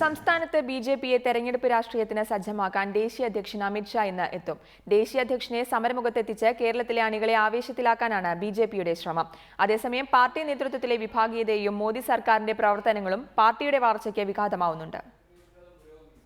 സംസ്ഥാനത്ത് B J പിയെ തെരഞ്ഞെടുപ്പ് രാഷ്ട്രീയത്തിന് സജ്ജമാക്കാൻ ദേശീയ അധ്യക്ഷൻ അമിത്ഷാ ഇന്ന് എത്തും. ദേശീയ അധ്യക്ഷനെ സമരമുഖത്തെത്തിച്ച് കേരളത്തിലെ അണികളെ ആവേശത്തിലാക്കാനാണ് ബി ജെ പിയുടെ ശ്രമം. അതേസമയം പാർട്ടി നേതൃത്വത്തിലെ വിഭാഗീയതയും മോദി സർക്കാരിന്റെ പ്രവർത്തനങ്ങളും പാർട്ടിയുടെ വളർച്ചയ്ക്ക് വിഘാതമാവുന്നുണ്ട്.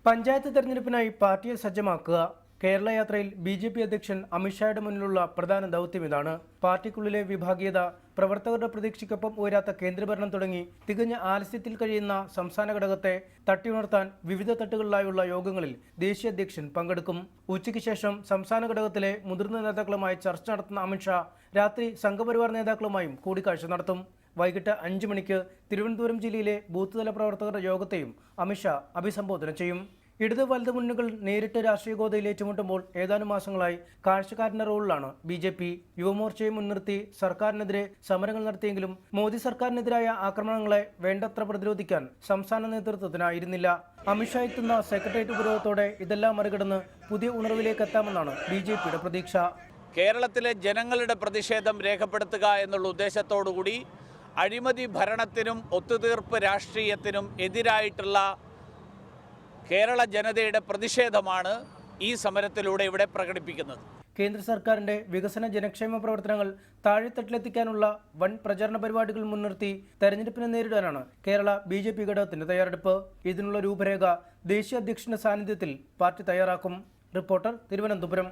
പഞ്ചായത്ത് തെരഞ്ഞെടുപ്പിനായി പാർട്ടിയെ സജ്ജമാക്കുക കേരള യാത്രയിൽ ബി ജെ പി അധ്യക്ഷൻ അമിത്ഷായുടെ മുന്നിലുള്ള പ്രധാന ദൗത്യം ഇതാണ്. പാർട്ടിക്കുള്ളിലെ വിഭാഗീയത പ്രവർത്തകരുടെ പ്രതീക്ഷയ്ക്കൊപ്പം ഉയരാത്ത കേന്ദ്രഭരണം തുടങ്ങി തികഞ്ഞ ആലസ്യത്തിൽ കഴിയുന്ന സംസ്ഥാന ഘടകത്തെ തട്ടിയുണർത്താൻ വിവിധ തട്ടുകളിലായുള്ള യോഗങ്ങളിൽ ദേശീയ അധ്യക്ഷൻ പങ്കെടുക്കും. ഉച്ചയ്ക്ക് ശേഷം സംസ്ഥാന ഘടകത്തിലെ മുതിർന്ന നേതാക്കളുമായി ചർച്ച നടത്തുന്ന അമിത്ഷാ രാത്രി സംഘപരിവാർ നേതാക്കളുമായും കൂടിക്കാഴ്ച നടത്തും. വൈകിട്ട് അഞ്ച് മണിക്ക് തിരുവനന്തപുരം ജില്ലയിലെ ബൂത്ത് തല പ്രവർത്തകരുടെ യോഗത്തെയും അമിത്ഷാ അഭിസംബോധന ചെയ്യും. ഇടത് വലത് മുന്നണികൾ നേരിട്ട് രാഷ്ട്രീയ ഗോതയിൽ ഏറ്റുമുട്ടുമ്പോൾ ഏതാനും മാസങ്ങളായി കാഴ്ചക്കാരന്റെ റോളിലാണ് ബി ജെ പി യുവമോർച്ചയെ മുൻനിർത്തി സർക്കാരിനെതിരെ സമരങ്ങൾ നടത്തിയെങ്കിലും മോദി സർക്കാരിനെതിരായ ആക്രമണങ്ങളെ വേണ്ടത്ര പ്രതിരോധിക്കാൻ സംസ്ഥാന നേതൃത്വത്തിനായിരുന്നില്ല. അമിത്ഷാ എത്തുന്ന സെക്രട്ടേറിയറ്റ് ഉപരോധത്തോടെ ഇതെല്ലാം മറികടന്ന് പുതിയ ഉണർവിലേക്ക് എത്താമെന്നാണ് ബി ജെ പിയുടെ പ്രതീക്ഷ. കേരളത്തിലെ ജനങ്ങളുടെ പ്രതിഷേധം രേഖപ്പെടുത്തുക എന്നുള്ള ഉദ്ദേശത്തോടുകൂടി അഴിമതി ഭരണത്തിനും ഒത്തുതീർപ്പ് രാഷ്ട്രീയത്തിനും എതിരായിട്ടുള്ള കേരള ജനതയുടെ പ്രതിഷേധമാണ് ഈ സമരത്തിലൂടെ ഇവിടെ പ്രകടിപ്പിക്കുന്നത്. കേന്ദ്ര സർക്കാരിന്റെ വികസന ജനക്ഷേമ പ്രവർത്തനങ്ങൾ താഴെത്തട്ടിലെത്തിക്കാനുള്ള വൻ പ്രചാരണ പരിപാടികൾ മുൻനിർത്തി തെരഞ്ഞെടുപ്പിനെ നേരിടാനാണ് കേരള ബി ജെ പി ഘടകത്തിന്റെ തയ്യാറെടുപ്പ്. ഇതിനുള്ള രൂപരേഖ ദേശീയ അധ്യക്ഷന്റെ സാന്നിധ്യത്തിൽ പാർട്ടി തയ്യാറാക്കും. റിപ്പോർട്ടർ തിരുവനന്തപുരം.